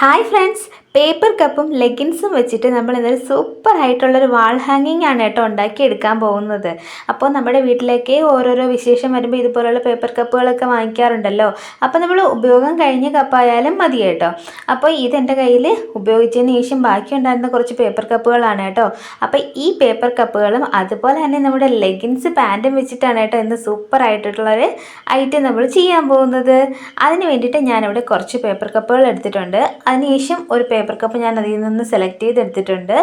Hi friends, paper കപ്പും ലെഗിൻസും വെച്ചിട്ട് നമ്മൾ ഇന്നൊരു സൂപ്പർ ആയിട്ടുള്ളൊരു വാൾ ഹാങ്ങിങ് ആണ് കേട്ടോ ഉണ്ടാക്കിയെടുക്കാൻ പോകുന്നത്. അപ്പോൾ നമ്മുടെ വീട്ടിലേക്ക് ഓരോരോ വിശേഷം വരുമ്പോൾ ഇതുപോലുള്ള പേപ്പർ കപ്പുകളൊക്കെ വാങ്ങിക്കാറുണ്ടല്ലോ. അപ്പോൾ നമ്മൾ ഉപയോഗം കഴിഞ്ഞ കപ്പായാലും മതി കേട്ടോ. അപ്പോൾ ഇതെന്റെ കയ്യിൽ ഉപയോഗിച്ചതിന് ശേഷം ബാക്കി ഉണ്ടായിരുന്ന കുറച്ച് പേപ്പർ കപ്പുകളാണ് കേട്ടോ. അപ്പോൾ ഈ പേപ്പർ കപ്പുകളും അതുപോലെ തന്നെ നമ്മുടെ ലെഗിൻസ് പാന്റും വെച്ചിട്ടാണ് കേട്ടോ ഇന്ന് സൂപ്പർ ആയിട്ടുള്ളൊരു ഐറ്റം നമ്മൾ ചെയ്യാൻ പോകുന്നത്. അതിന് വേണ്ടിയിട്ട് ഞാനിവിടെ കുറച്ച് പേപ്പർ കപ്പുകൾ എടുത്തിട്ടുണ്ട്. അതിനുശേഷം ഒരു പേപ്പർ കപ്പ് ഞാൻ അതിൽ നിന്ന് സെലക്ട് ചെയ്തെടുത്തിട്ടുണ്ട്.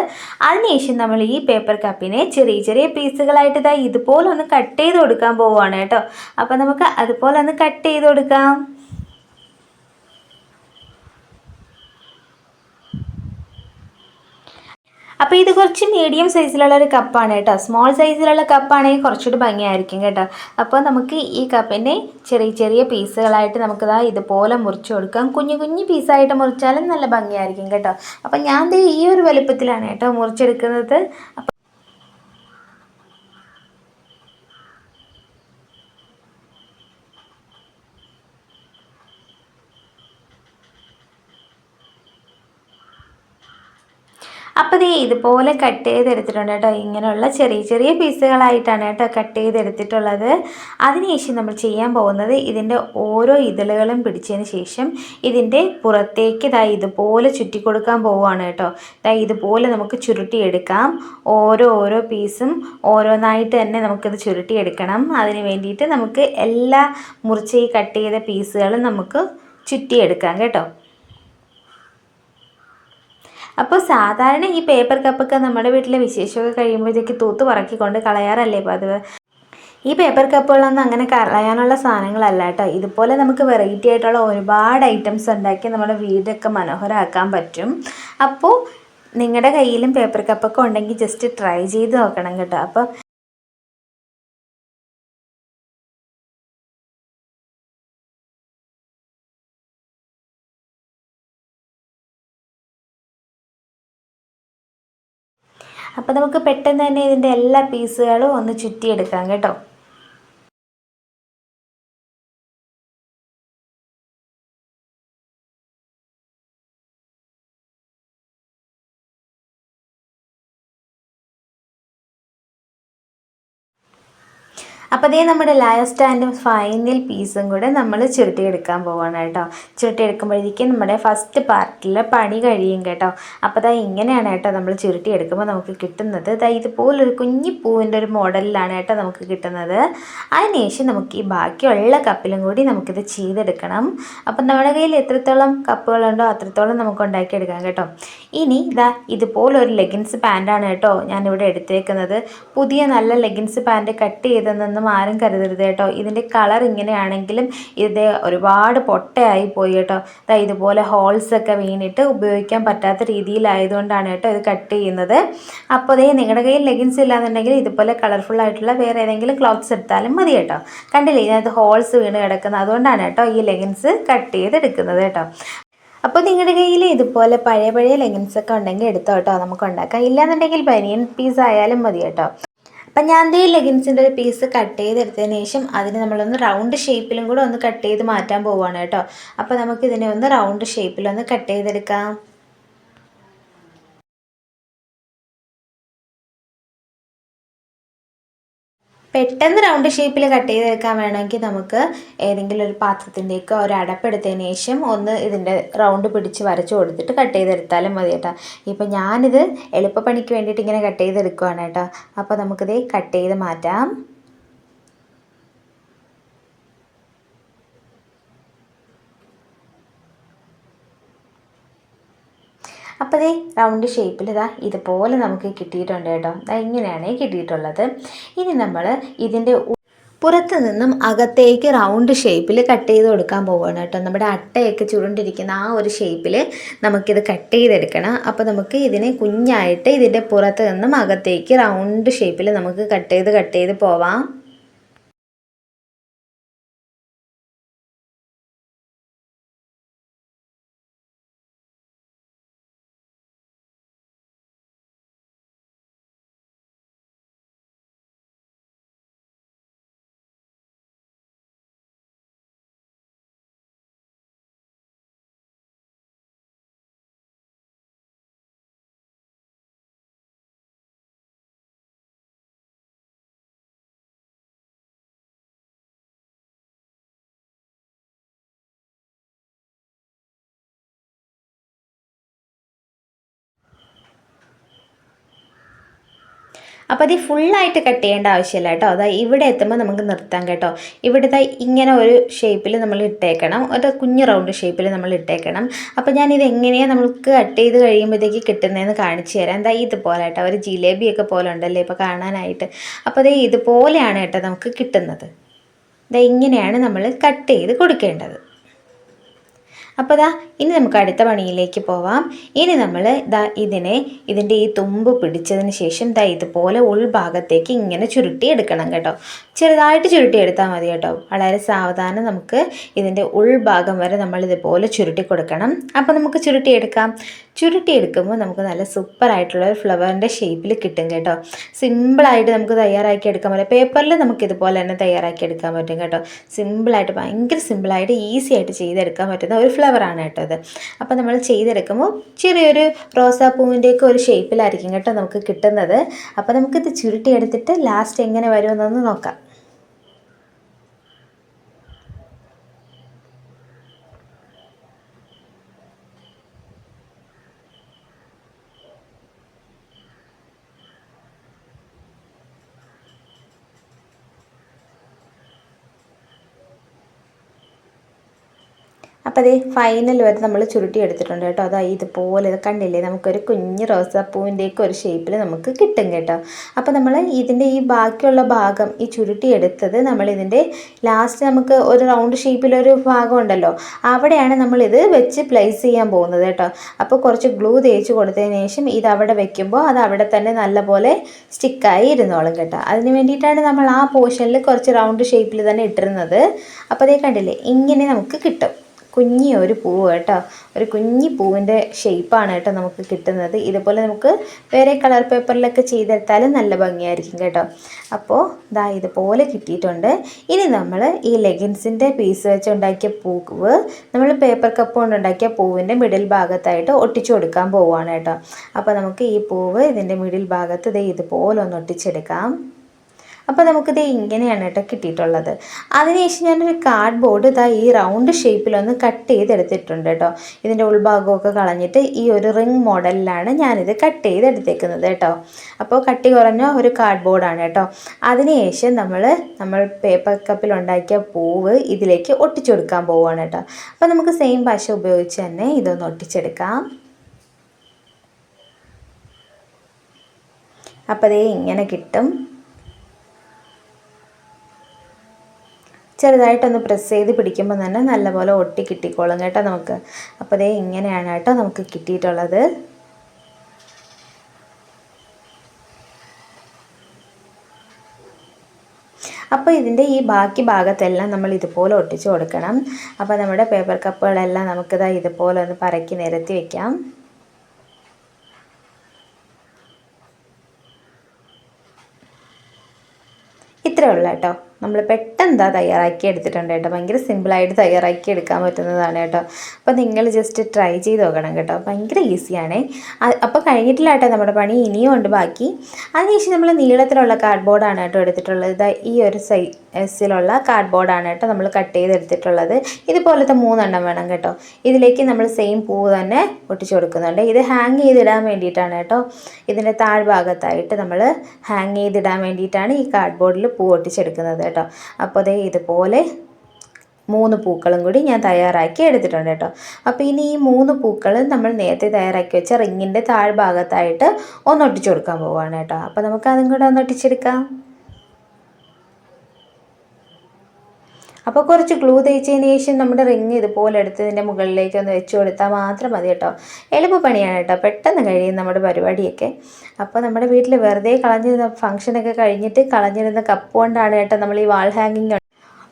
അതിനുശേഷം നമ്മൾ ഈ പേപ്പർ കപ്പിനെ ചെറിയ ചെറിയ പീസുകളായിട്ട് ഇതാ ഇതുപോലെ ഒന്ന് കട്ട് ചെയ്ത് കൊടുക്കാൻ പോവുകയാണ് കേട്ടോ. അപ്പോൾ നമുക്ക് അതുപോലെ ഒന്ന് കട്ട് ചെയ്ത് കൊടുക്കാം. അപ്പോൾ ഇത് കുറച്ച് മീഡിയം സൈസിലുള്ള ഒരു കപ്പാണ് കേട്ടോ. സ്മോൾ സൈസിലുള്ള കപ്പാണെങ്കിൽ കുറച്ചുകൂടി ഭംഗിയായിരിക്കും കേട്ടോ. അപ്പോൾ നമുക്ക് ഈ കപ്പിനെ ചെറിയ ചെറിയ പീസുകളായിട്ട് നമുക്കിതാ ഇതുപോലെ മുറിച്ച് കൊടുക്കാം. കുഞ്ഞു കുഞ്ഞു പീസായിട്ട് മുറിച്ചാലും നല്ല ഭംഗിയായിരിക്കും കേട്ടോ. അപ്പോൾ ഞാൻ ഈ ഒരു വലുപ്പത്തിലാണ് കേട്ടോ മുറിച്ചെടുക്കുന്നത്. അപ്പോൾ ദേ ഇതുപോലെ കട്ട് ചെയ്തെടുത്തിട്ടുണ്ട് കേട്ടോ. ഇങ്ങനെയുള്ള ചെറിയ ചെറിയ പീസുകളായിട്ടാണ് കേട്ടോ കട്ട് ചെയ്തെടുത്തിട്ടുള്ളത്. അതിനുശേഷം നമ്മൾ ചെയ്യാൻ പോകുന്നത് ഇതിന്റെ ഓരോ ഇതളുകളും പിടിച്ചതിന് ശേഷം ഇതിന്റെ പുറത്തേക്ക് ഇതാ ഇതുപോലെ ചുറ്റി കൊടുക്കാൻ പോവുകയാണ് കേട്ടോ. ഇതായി ഇതുപോലെ നമുക്ക് ചുരുട്ടിയെടുക്കാം ഓരോ ഓരോ പീസും ഓരോന്നായിട്ട് തന്നെ നമുക്കിത് ചുരുട്ടിയെടുക്കണം അതിന് വേണ്ടിയിട്ട് നമുക്ക് എല്ലാ മുറിച്ച് കട്ട് ചെയ്ത പീസുകളും നമുക്ക് ചുറ്റിയെടുക്കാം കേട്ടോ. അപ്പോൾ സാധാരണ ഈ പേപ്പർ കപ്പൊക്കെ നമ്മുടെ വീട്ടിലെ വിശേഷമൊക്കെ കഴിയുമ്പോഴത്തേക്ക് തൂത്ത് പറക്കിക്കൊണ്ട് കളയാറല്ലേ പതിവ്? ഈ പേപ്പർ കപ്പുകളൊന്നും അങ്ങനെ കളയാനുള്ള സാധനങ്ങളല്ല കേട്ടോ. ഇതുപോലെ നമുക്ക് വെറൈറ്റി ആയിട്ടുള്ള ഒരുപാട് ഐറ്റംസ് ഉണ്ടാക്കി നമ്മുടെ വീടൊക്കെ മനോഹരമാക്കാൻ പറ്റും. അപ്പോൾ നിങ്ങളുടെ കയ്യിലും പേപ്പർ കപ്പൊക്കെ ഉണ്ടെങ്കിൽ ജസ്റ്റ് ട്രൈ ചെയ്ത് നോക്കണം കേട്ടോ. അപ്പോൾ അപ്പോൾ നമുക്ക് പെട്ടെന്ന് തന്നെ ഇതിന്റെ എല്ലാ പീസുകളും ഒന്ന് ചുറ്റിയെടുക്കാം കേട്ടോ. അപ്പോൾ അതേ നമ്മുടെ ലാസ്റ്റ് ആൻഡ് ഫൈനൽ പീസും കൂടെ നമ്മൾ ചുരുട്ടിയെടുക്കാൻ പോവാണ് കേട്ടോ. ചുരുട്ടിയെടുക്കുമ്പോഴേക്കും നമ്മുടെ ഫസ്റ്റ് പാർട്ടിലെ പണി കഴിയും കേട്ടോ. അപ്പോൾ അതാ ഇങ്ങനെയാണ് കേട്ടോ നമ്മൾ ചുരുട്ടിയെടുക്കുമ്പോൾ നമുക്ക് കിട്ടുന്നത്. ഇതാ ഇതുപോലൊരു കുഞ്ഞി പൂവിന്റെ ഒരു മോഡലിലാണ് കേട്ടോ നമുക്ക് കിട്ടുന്നത്. അതിനുശേഷം നമുക്ക് ഈ ബാക്കിയുള്ള കപ്പിലും കൂടി നമുക്കിത് ചെയ്തെടുക്കണം. അപ്പം നമ്മുടെ കയ്യിൽ എത്രത്തോളം കപ്പുകളുണ്ടോ അത്രത്തോളം നമുക്ക് ഉണ്ടാക്കിയെടുക്കാം കേട്ടോ. ഇനി ഇതാ ഇതുപോലൊരു ലെഗിൻസ് പാന്റാണ് കേട്ടോ ഞാനിവിടെ എടുത്തേക്കുന്നത്. പുതിയ നല്ല ലെഗിൻസ് പാന്റ് കട്ട് ചെയ്തെന്ന് ഒന്നും ആരും കരുതരുത് കേട്ടോ. ഇതിന്റെ കളർ ഇങ്ങനെയാണെങ്കിലും ഇത് ഒരുപാട് പൊട്ടയായി പോയി കേട്ടോ. അതായത് ഇതുപോലെ ഹോൾസ് ഒക്കെ വീണിട്ട് ഉപയോഗിക്കാൻ പറ്റാത്ത രീതിയിലായതുകൊണ്ടാണ് കേട്ടോ ഇത് കട്ട് ചെയ്യുന്നത്. അപ്പോൾ അതേ നിങ്ങളുടെ കയ്യിൽ ലെഗിൻസ് ഇല്ലാന്നുണ്ടെങ്കിൽ ഇതുപോലെ കളർഫുൾ ആയിട്ടുള്ള വേറെ ഏതെങ്കിലും ക്ലോത്ത്സ് എടുത്താലും മതി കേട്ടോ. കണ്ടില്ലേ ഇതിനകത്ത് ഹോൾസ് വീണ് കിടക്കുന്നത്? അതുകൊണ്ടാണ് കേട്ടോ ഈ ലെഗിൻസ് കട്ട് ചെയ്തെടുക്കുന്നത് കേട്ടോ. അപ്പോൾ നിങ്ങളുടെ കയ്യിൽ ഇതുപോലെ പഴയ പഴയ ലെഗിൻസ് ഒക്കെ ഉണ്ടെങ്കിൽ എടുത്തോ കേട്ടോ. നമുക്ക് ഉണ്ടാക്കാം. ഇല്ലാന്നുണ്ടെങ്കിൽ ബനിയൻ പീസ് ആയാലും മതി കേട്ടോ. അപ്പം ഞാൻ ദേ ലെഗിൻസിന്റെ ഒരു പീസ് കട്ട് ചെയ്തെടുത്തതിന് ശേഷം അതിന് നമ്മളൊന്ന് റൗണ്ട് ഷേപ്പിലും കൂടെ ഒന്ന് കട്ട് ചെയ്ത് മാറ്റാൻ പോവുകയാണ് കേട്ടോ. അപ്പോൾ നമുക്കിതിനെ ഒന്ന് റൗണ്ട് ഷേപ്പിലൊന്ന് കട്ട് ചെയ്തെടുക്കാം. പെട്ടെന്ന് റൗണ്ട് ഷേപ്പിൽ കട്ട് ചെയ്തെടുക്കാൻ വേണമെങ്കിൽ നമുക്ക് ഏതെങ്കിലും ഒരു പാത്രത്തിന്റെയൊക്കെ ഒരു അടപ്പെടുത്തതിന് ശേഷം ഒന്ന് ഇതിന്റെ റൗണ്ട് പിടിച്ച് വരച്ച് കൊടുത്തിട്ട് കട്ട് ചെയ്തെടുത്താലും മതി കേട്ടോ. ഇപ്പം ഞാനിത് എളുപ്പപ്പണിക്ക് വേണ്ടിയിട്ട് ഇങ്ങനെ കട്ട് ചെയ്തെടുക്കുവാണ് കേട്ടോ. അപ്പോൾ നമുക്കിത് കട്ട് ചെയ്ത് മാറ്റാം അപ്പോൾ അതേ റൗണ്ട് ഷേപ്പിൽ ഇതാ ഇതുപോലെ നമുക്ക് കിട്ടിയിട്ടുണ്ട് കേട്ടോ. ഇങ്ങനെയാണ് കിട്ടിയിട്ടുള്ളത്. ഇനി നമ്മൾ ഇതിന്റെ പുറത്ത് നിന്നും അകത്തേക്ക് റൗണ്ട് ഷേപ്പിൽ കട്ട് ചെയ്ത് കൊടുക്കാൻ പോവുകയാണ് കേട്ടോ. നമ്മുടെ അട്ടയൊക്കെ ചുരുണ്ടിരിക്കുന്ന ആ ഒരു ഷേപ്പിൽ നമുക്കിത് കട്ട് ചെയ്തെടുക്കണം. അപ്പോൾ നമുക്ക് ഇതിനെ കുഞ്ഞായിട്ട് ഇതിന്റെ പുറത്ത് നിന്നും അകത്തേക്ക് റൗണ്ട് ഷേപ്പിൽ നമുക്ക് കട്ട് ചെയ്ത് കട്ട് ചെയ്ത് പോവാം. അപ്പോൾ അത് ഫുള്ളായിട്ട് കട്ട് ചെയ്യേണ്ട ആവശ്യമില്ല കേട്ടോ. അതാ ഇവിടെ എത്തുമ്പോൾ നമുക്ക് നിർത്താം കേട്ടോ. ഇവിടുത്തെ ഇങ്ങനെ ഒരു ഷേപ്പിൽ നമ്മൾ ഇട്ടേക്കണം. ഒരു കുഞ്ഞു റൗണ്ട് ഷേപ്പിൽ നമ്മൾ ഇട്ടേക്കണം. അപ്പോൾ ഞാൻ ഇത് എങ്ങനെയാണ് നമുക്ക് കട്ട് ചെയ്ത് കഴിയുമ്പോഴത്തേക്ക് കിട്ടുന്നതെന്ന് കാണിച്ചു തരാം. എന്താ ഇതുപോലെ കേട്ടോ. ഒരു ജിലേബിയൊക്കെ പോലെ ഉണ്ടല്ലേ ഇപ്പോൾ കാണാനായിട്ട്. അപ്പോൾ അതേ ഇതുപോലെയാണ് കേട്ടോ നമുക്ക് കിട്ടുന്നത്. ഇതാ ഇങ്ങനെയാണ് നമ്മൾ കട്ട് ചെയ്ത് കൊടുക്കേണ്ടത്. അപ്പോൾ ദാ ഇനി നമുക്ക് അടുത്ത പണിയിലേക്ക് പോവാം. ഇനി നമ്മൾ ദാ ഇതിനെ ഇതിന്റെ ഈ തുമ്പ് പിടിച്ചതിന് ശേഷം ദാ ഇതുപോലെ ഉൾഭാഗത്തേക്ക് ഇങ്ങനെ ചുരുട്ടി എടുക്കണം കേട്ടോ. ചെറുതായിട്ട് ചുരുട്ടി എടുത്താൽ മതി കേട്ടോ. വളരെ സാവധാനം നമുക്ക് ഇതിന്റെ ഉൾഭാഗം വരെ നമ്മൾ ഇതുപോലെ ചുരുട്ടി കൊടുക്കണം. അപ്പോൾ നമുക്ക് ചുരുട്ടി എടുക്കാം ചുരുട്ടി എടുക്കുമ്പോൾ നമുക്ക് നല്ല സൂപ്പറായിട്ടുള്ള ഒരു ഫ്ലവറിന്റെ ഷേപ്പിൽ കിട്ടും കേട്ടോ. സിമ്പിളായിട്ട് നമുക്ക് തയ്യാറാക്കി എടുക്കാൻ പറ്റും. പേപ്പറിൽ നമുക്ക് ഇതുപോലെ തന്നെ തയ്യാറാക്കി എടുക്കാൻ പറ്റും കേട്ടോ. സിമ്പിളായിട്ട് ഭയങ്കര സിമ്പിളായിട്ട് ഈസി ആയിട്ട് ചെയ്തെടുക്കാൻ പറ്റുന്ന ഒരു ഫ്ലവറാണ് കേട്ടോ ഇത്. അപ്പോൾ നമ്മൾ ചെയ്തെടുക്കുമ്പോൾ ചെറിയൊരു റോസാപ്പൂവിന്റെയൊക്കെ ഒരു ഷേപ്പിലായിരിക്കും കേട്ടോ നമുക്ക് കിട്ടുന്നത്. അപ്പോൾ നമുക്കിത് ചുരുട്ടിയെടുത്തിട്ട് ലാസ്റ്റ് എങ്ങനെ വരുമെന്നൊന്ന് നോക്കാം. അപ്പോൾ അതേ ഫൈനൽ വരെ നമ്മൾ ചുരുട്ടി എടുത്തിട്ടുണ്ട് കേട്ടോ. അതാ ഇതുപോലെ ഇത് കണ്ടില്ലേ? നമുക്കൊരു കുഞ്ഞ് റോസാപ്പൂവിന്റെയൊക്കെ ഒരു ഷേപ്പിൽ നമുക്ക് കിട്ടും കേട്ടോ. അപ്പോൾ നമ്മൾ ഇതിന്റെ ഈ ബാക്കിയുള്ള ഭാഗം ഈ ചുരുട്ടി എടുത്തത് നമ്മൾ ഇതിന്റെ ലാസ്റ്റ് നമുക്ക് ഒരു റൗണ്ട് ഷേപ്പിലൊരു ഭാഗം ഉണ്ടല്ലോ. അവിടെയാണ് നമ്മളിത് വെച്ച് പ്ലേസ് ചെയ്യാൻ പോകുന്നത് കേട്ടോ. അപ്പോൾ കുറച്ച് ഗ്ലൂ തേച്ച് കൊടുത്തതിന് ശേഷം ഇത് അവിടെ വെക്കുമ്പോൾ അത് അവിടെ തന്നെ നല്ലപോലെ സ്റ്റിക്കായി ഇരുന്നോളും കേട്ടോ. അതിന് വേണ്ടിയിട്ടാണ് നമ്മൾ ആ പോർഷനിൽ കുറച്ച് റൗണ്ട് ഷേപ്പിൽ തന്നെ ഇട്ടിരുന്നത്. അപ്പോൾ അതേ കണ്ടില്ലേ? ഇങ്ങനെ നമുക്ക് കിട്ടും. കുഞ്ഞി ഒരു പൂവ് കേട്ടോ. ഒരു കുഞ്ഞി പൂവിന്റെ ഷേപ്പാണ് കേട്ടോ നമുക്ക് കിട്ടുന്നത്. ഇതുപോലെ നമുക്ക് വേറെ കളർ പേപ്പറിലൊക്കെ ചെയ്തെടുത്താലും നല്ല ഭംഗിയായിരിക്കും കേട്ടോ. അപ്പോൾ ഇതാ ഇതുപോലെ കിട്ടിയിട്ടുണ്ട്. ഇനി നമ്മൾ ഈ ലെഗിൻസിന്റെ പീസ് വെച്ച് ഉണ്ടാക്കിയ പൂവ് നമ്മൾ പേപ്പർ കപ്പ് കൊണ്ട് ഉണ്ടാക്കിയ പൂവിന്റെ മിഡിൽ ഭാഗത്തായിട്ട് ഒട്ടിച്ചു കൊടുക്കാൻ പോവുകയാണ് കേട്ടോ. അപ്പോൾ നമുക്ക് ഈ പൂവ് ഇതിന്റെ മിഡിൽ ഭാഗത്ത് ഇതേ ഇതുപോലെ ഒന്ന് ഒട്ടിച്ചെടുക്കാം. അപ്പോൾ നമുക്കിത് ഇങ്ങനെയാണ് കേട്ടോ കിട്ടിയിട്ടുള്ളത്. അതിനുശേഷം ഞാനൊരു കാർഡ് ബോർഡ് ഇതാ ഈ റൗണ്ട് ഷേപ്പിലൊന്ന് കട്ട് ചെയ്തെടുത്തിട്ടുണ്ട് കേട്ടോ. ഇതിന്റെ ഉൾഭാഗമൊക്കെ കളഞ്ഞിട്ട് ഈ ഒരു റിംഗ് മോഡലിലാണ് ഞാനിത് കട്ട് ചെയ്തെടുത്തേക്കുന്നത് കേട്ടോ. അപ്പോൾ കട്ടി കുറഞ്ഞ ഒരു കാർഡ് ബോർഡാണ് കേട്ടോ. അതിനുശേഷം നമ്മൾ നമ്മൾ പേപ്പർ കപ്പിൽ ഉണ്ടാക്കിയ പൂവ് ഇതിലേക്ക് ഒട്ടിച്ചു കൊടുക്കാൻ പോവുകയാണ് കേട്ടോ. അപ്പോൾ നമുക്ക് സെയിം ഭാഷ ഉപയോഗിച്ച് തന്നെ ഇതൊന്ന് ഒട്ടിച്ചെടുക്കാം. അപ്പോൾ അതേ ഇങ്ങനെ കിട്ടും. ചെറുതായിട്ടൊന്ന് പ്രസ് ചെയ്ത് പിടിക്കുമ്പോൾ തന്നെ നല്ലപോലെ ഒട്ടി കിട്ടിക്കോളും കേട്ടോ നമുക്ക്. അപ്പോൾ ദേ ഇങ്ങനെയാണ് കേട്ടോ നമുക്ക് കിട്ടിയിട്ടുള്ളത്. അപ്പോൾ ഇതിന്റെ ഈ ബാക്കി ഭാഗത്തെല്ലാം നമ്മൾ ഇതുപോലെ ഒട്ടിച്ച് കൊടുക്കണം. അപ്പോൾ നമ്മുടെ പേപ്പർ കപ്പുകളെല്ലാം നമുക്കിതാ ഇതുപോലെ ഒന്ന് പറക്കി നിരത്തി വയ്ക്കാം ഇത്രയേ ഉള്ളൂ കേട്ടോ. നമ്മൾ പെട്ടെന്ന് ഇതാ തയ്യാറാക്കി എടുത്തിട്ടുണ്ട് കേട്ടോ. ഭയങ്കര സിമ്പിളായിട്ട് തയ്യാറാക്കി എടുക്കാൻ പറ്റുന്നതാണ് കേട്ടോ. അപ്പോൾ നിങ്ങൾ ജസ്റ്റ് ട്രൈ ചെയ്ത് നോക്കണം കേട്ടോ. ഭയങ്കര ഈസിയാണേ അപ്പോൾ കഴിഞ്ഞിട്ടില്ല കേട്ടോ നമ്മുടെ പണി. ഇനിയും ഉണ്ട് ബാക്കി. അതിനുശേഷം നമ്മൾ നീളത്തിലുള്ള കാർഡ്ബോർഡാണ് കേട്ടോ എടുത്തിട്ടുള്ളത്. ഇതാ ഈ ഒരു സൈസിലുള്ള കാർഡ്ബോർഡാണ് കേട്ടോ നമ്മൾ കട്ട് ചെയ്തെടുത്തിട്ടുള്ളത്. ഇതുപോലത്തെ മൂന്നെണ്ണം വേണം കേട്ടോ. ഇതിലേക്ക് നമ്മൾ സെയിം പൂവ് തന്നെ ഒട്ടിച്ചു കൊടുക്കുന്നുണ്ട്. ഇത് ഹാങ് ചെയ്തിടാൻ വേണ്ടിയിട്ടാണ് കേട്ടോ. ഇതിന്റെ താഴ്ഭാഗത്തായിട്ട് നമ്മൾ ഹാങ് ചെയ്തിടാൻ വേണ്ടിയിട്ടാണ് ഈ കാർഡ്ബോർഡിൽ പൂ ഒട്ടിച്ചെടുക്കുന്നത് കേട്ടോ. അപ്പോൾ അതേ ഇതുപോലെ മൂന്ന് പൂക്കളും കൂടി ഞാൻ തയ്യാറാക്കി എടുത്തിട്ടുണ്ട് കേട്ടോ. അപ്പോൾ ഇനി ഈ മൂന്ന് പൂക്കൾ നമ്മൾ നേരത്തെ തയ്യാറാക്കി വെച്ച റിങ്ങിന്റെ താഴ്ഭാഗത്തായിട്ട് ഒന്നൊട്ടിച്ചു കൊടുക്കാൻ പോവുകയാണ് കേട്ടോ. അപ്പോൾ നമുക്ക് അതും കൂടെ ഒന്ന് അപ്പോൾ കുറച്ച് ഗ്ലൂ തേച്ചതിന് ശേഷം നമ്മുടെ റിങ് ഇതുപോലെ എടുത്ത് ഇതിന്റെ മുകളിലേക്ക് ഒന്ന് വെച്ച് കൊടുത്താൽ മാത്രം മതി കേട്ടോ. എളുപ്പ പണിയാണ് കേട്ടോ. പെട്ടെന്ന് കഴിയും നമ്മുടെ പരിപാടിയൊക്കെ. അപ്പോൾ നമ്മുടെ വീട്ടിൽ വെറുതെ കളഞ്ഞിരുന്ന ഫംഗ്ഷനൊക്കെ കഴിഞ്ഞിട്ട് കളഞ്ഞിരുന്ന കപ്പ് കൊണ്ടാണ് കേട്ടോ നമ്മൾ ഈ വാൾ ഹാങ്ങിങ്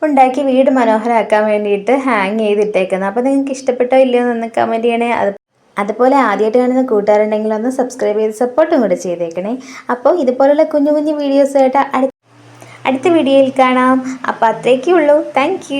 ഉണ്ടാക്കി വീട് മനോഹരമാക്കാൻ വേണ്ടിയിട്ട് ഹാങ് ചെയ്തിട്ടേക്കുന്നത്. അപ്പോൾ നിങ്ങൾക്ക് ഇഷ്ടപ്പെട്ടോ ഇല്ലയോ എന്ന് കമന്റ് ചെയ്യണേ. അത് അതുപോലെ ആദ്യമായിട്ട് കാണുന്ന കൂട്ടുകാരുണ്ടെങ്കിൽ ഒന്ന് സബ്സ്ക്രൈബ് ചെയ്ത് സപ്പോർട്ടും കൂടെ ചെയ്തേക്കണേ. അപ്പോൾ ഇതുപോലുള്ള കുഞ്ഞു കുഞ്ഞു വീഡിയോസായിട്ട് അടുത്ത അടുത്ത വീഡിയോയിൽ കാണാം. അപ്പോൾ അത്രയൊക്കെ ഉള്ളൂ താങ്ക്